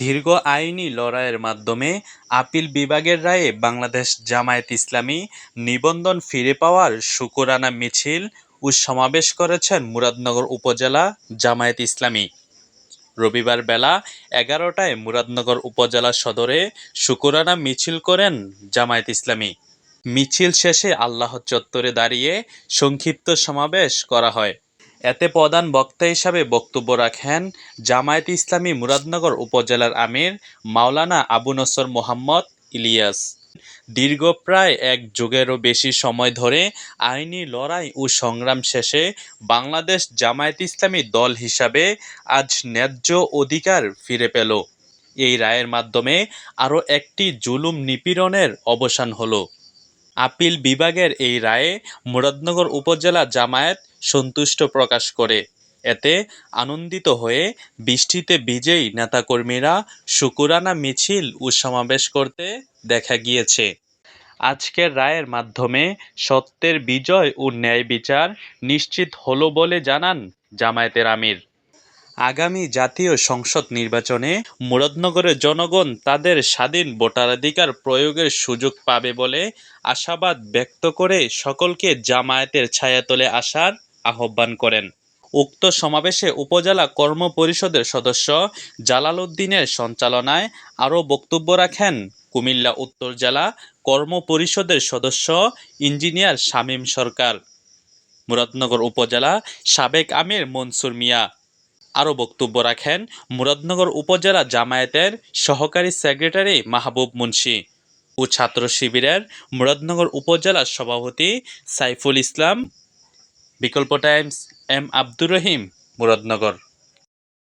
দীর্ঘ আইনি লড়াইয়ের মাধ্যমে আপিল বিভাগের রায়ে বাংলাদেশ জামায়াত ইসলামী নিবন্ধন ফিরে পাওয়ার শুকুরানা মিছিল ও সমাবেশ করেছেন মুরাদনগর উপজেলা জামায়াত ইসলামী। রবিবার বেলা এগারোটায় মুরাদনগর উপজেলা সদরে শুকরানা মিছিল করেন জামায়াত ইসলামী। মিছিল শেষে আল্লাহ চত্বরে দাঁড়িয়ে সংক্ষিপ্ত সমাবেশ করা হয়। এতে প্রধান বক্তা হিসাবে বক্তব্য রাখেন জামায়াত ইসলামী মুরাদনগর উপজেলার আমির মাওলানা আবু নসর মোহাম্মদ ইলিয়াস। দীর্ঘ প্রায় এক যুগেরও বেশি সময় ধরে আইনি লড়াই ও সংগ্রাম শেষে বাংলাদেশ জামায়াত ইসলামী দল হিসাবে আজ ন্যায্য অধিকার ফিরে পেল। এই রায়ের মাধ্যমে আরও একটি জুলুম নিপীড়নের অবসান হলো। আপিল বিভাগের এই রায়ে মুরাদনগর উপজেলা জামায়াত সন্তুষ্ট প্রকাশ করে। এতে আনন্দিত হয়ে বৃষ্টিতে ভিজেই নেতাকর্মীরা শুকুরানা মিছিল ও সমাবেশ করতে দেখা গিয়েছে। আজকের রায়ের মাধ্যমে সত্যের বিজয় ও ন্যায় বিচার নিশ্চিত হলো বলে জানান জামায়াতের আমির। আগামী জাতীয় সংসদ নির্বাচনে মুরাদনগরের জনগণ তাদের স্বাধীন ভোটাধিকার প্রয়োগের সুযোগ পাবে বলে আশাবাদ ব্যক্ত করে সকলকে জামায়াতের ছায়াতলে আসার আহ্বান করেন। উক্ত সমাবেশে উপজেলা কর্ম পরিষদের সদস্য জালাল উদ্দিনের সঞ্চালনায় আরও বক্তব্য রাখেন কুমিল্লা উত্তর জেলা কর্ম পরিষদের সদস্য ইঞ্জিনিয়ার শামীম সরকার। মুরাদনগর উপজেলা সাবেক আমির মনসুর মিয়া। আরও বক্তব্য রাখেন মুরাদনগর উপজেলা জামায়াতের সহকারী সেক্রেটারি মাহবুব মুন্সি ও ছাত্র শিবিরের মুরাদনগর উপজেলা সভাপতি সাইফুল ইসলাম বিকল্প টাইমস এম আব্দুর রহিম মুরাদনগর।